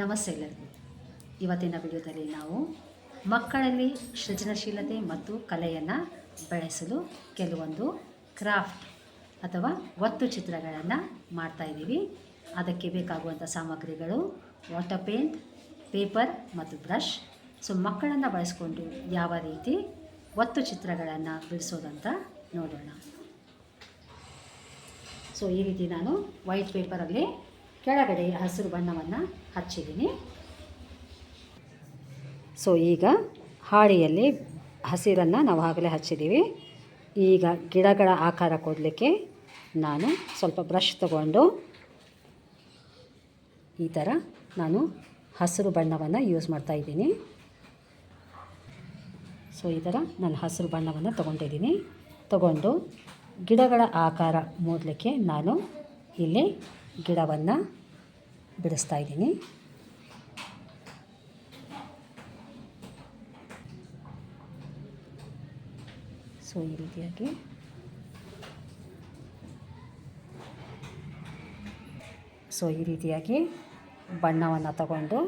ನಮಸ್ತೆ ಎಲ್ಲರಿಗೂ ಇವತ್ತಿನ ವಿಡಿಯೋದಲ್ಲಿ ನಾವು ಮಕ್ಕಳಲ್ಲಿ ಸೃಜನಶೀಲತೆ ಮತ್ತು ಕಲೆಯನ್ನು ಬೆಳೆಸಲು ಕೆಲವೊಂದು ಕ್ರಾಫ್ಟ್ ಅಥವಾ ಒತ್ತು ಚಿತ್ರಗಳನ್ನು ಮಾಡ್ತಾಯಿದ್ದೀವಿ ಅದಕ್ಕೆ ಬೇಕಾಗುವಂಥ ಸಾಮಗ್ರಿಗಳು, ವಾಟರ್ ಪೇಂಟ್, ಪೇಪರ್ ಮತ್ತು ಬ್ರಷ್. ಸೊ, ಮಕ್ಕಳನ್ನು ಬಳಸ್ಕೊಂಡು ಯಾವ ರೀತಿ ಒತ್ತು ಚಿತ್ರಗಳನ್ನು ಬಿಡಿಸೋದಂತ ನೋಡೋಣ. ಸೊ, ಈ ರೀತಿ ನಾನು ವೈಟ್ ಪೇಪರಲ್ಲಿ ಕೆಳಗಡೆ ಹಸಿರು ಬಣ್ಣವನ್ನು ಹಚ್ಚಿದ್ದೀನಿ. ಸೊ ಈಗ ಹಾಳೆಯಲ್ಲಿ ಹಸಿರನ್ನು ನಾವು ಆಗಲೇ ಹಚ್ಚಿದ್ದೀವಿ. ಈಗ ಗಿಡಗಳ ಆಕಾರ ಕೊಡಲಿಕ್ಕೆ ನಾನು ಸ್ವಲ್ಪ ಬ್ರಷ್ ತಗೊಂಡು ಈ ಥರ ನಾನು ಹಸಿರು ಬಣ್ಣವನ್ನು ಯೂಸ್ ಮಾಡ್ತಾ ಇದ್ದೀನಿ. ಸೊ ಈ ಥರ ನಾನು ಹಸಿರು ಬಣ್ಣವನ್ನು ತೊಗೊಂಡಿದ್ದೀನಿ. ತಗೊಂಡು ಗಿಡಗಳ ಆಕಾರ ಮೂಡಲಿಕ್ಕೆ ನಾನು ಇಲ್ಲಿ ಗಿಡವನ್ನು ಬಿಡಿಸ್ತಾ ಇದ್ದೀನಿ. ಸೊ ಈ ರೀತಿಯಾಗಿ. ಸೊ ಈ ರೀತಿಯಾಗಿ ಬಣ್ಣವನ್ನು ತಗೊಂಡು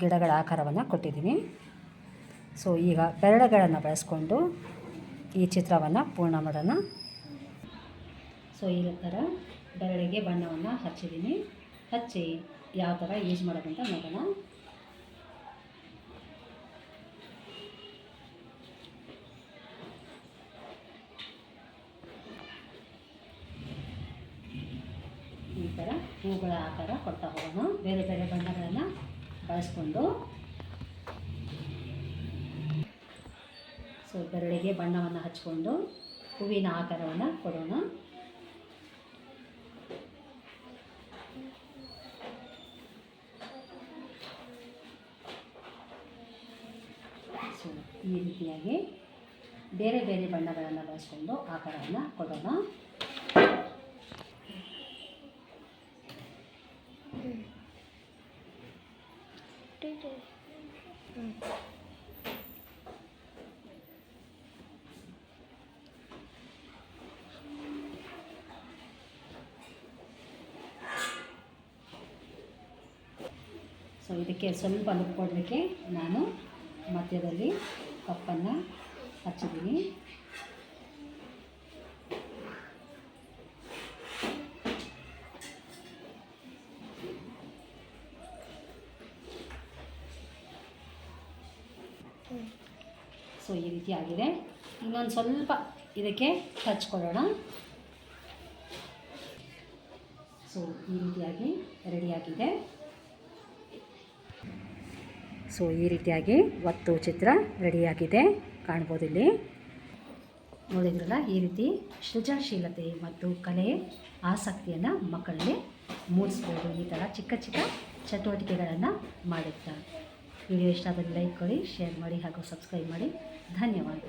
ಗಿಡಗಳ ಆಕಾರವನ್ನು ಕೊಟ್ಟಿದ್ದೀನಿ. ಸೊ ಈಗ ಬೆರಳುಗಳನ್ನು ಬಳಸ್ಕೊಂಡು ಈ ಚಿತ್ರವನ್ನು ಪೂರ್ಣ ಮಾಡೋಣ. ಸೊ ಈ ಥರ ಬೆರಳಿಗೆ ಬಣ್ಣವನ್ನು ಹಚ್ಚಿದ್ದೀನಿ ಹಚ್ಚಿ ಯಾವ ಥರ ಯೂಸ್ ಮಾಡೋದಂತ ನೋಡೋಣ. ಈ ಥರ ಹೂಗಳ ಆಕಾರ ಕೊಡ್ತಾ ಹೋಗೋಣ. ಬೇರೆ ಬೇರೆ ಬಣ್ಣಗಳನ್ನು ಬಳಸ್ಕೊಂಡು. ಸೊ ಬೆರಳಿಗೆ ಬಣ್ಣವನ್ನು ಹಚ್ಕೊಂಡು ಹೂವಿನ ಆಕಾರವನ್ನು ಕೊಡೋಣ ಸೊ ಈ ರೀತಿಯಾಗಿ ಬೇರೆ ಬೇರೆ ಬಣ್ಣಗಳನ್ನು ಬಳಸ್ಕೊಂಡು ಆಕಾರವನ್ನು ಕೊಡೋಣ. ಸೊ ಇದಕ್ಕೆ ಸ್ವಲ್ಪ ಲುಕ್ ಕೊಡಲಿಕ್ಕೆ ನಾನು ಮಧ್ಯದಲ್ಲಿ ಕಪ್ಪನ್ನು ಹಚ್ಚಿದ್ದೀನಿ. ಸೊ ಈ ರೀತಿ ಆಗಿದೆ. ಇನ್ನೊಂದು ಸ್ವಲ್ಪ ಇದಕ್ಕೆ ಹಚ್ಕೊಳ್ಳೋಣ ಸೊ ಈ ರೀತಿಯಾಗಿ ರೆಡಿಯಾಗಿದೆ ಸೊ ಈ ರೀತಿಯಾಗಿ ಒತ್ತು ಚಿತ್ರ ರೆಡಿಯಾಗಿದೆ. ಕಾಣ್ಬೋದು ಇಲ್ಲಿ ನೋಡಿದ್ರಲ್ಲ, ಈ ರೀತಿ ಸೃಜನಶೀಲತೆ ಮತ್ತು ಕಲೆ ಆಸಕ್ತಿಯನ್ನು ಮಕ್ಕಳಲ್ಲಿ ಮೂಡಿಸ್ಬೋದು. ಈ ಥರ ಚಿಕ್ಕ ಚಿಕ್ಕ ಚಟುವಟಿಕೆಗಳನ್ನು ಮಾಡುತ್ತಾ. ವಿಡಿಯೋ ಇಷ್ಟ ಆದರೆ ಲೈಕ್ ಕೊಡಿ, ಶೇರ್ ಮಾಡಿ ಹಾಗೂ ಸಬ್ಸ್ಕ್ರೈಬ್ ಮಾಡಿ. ಧನ್ಯವಾದ.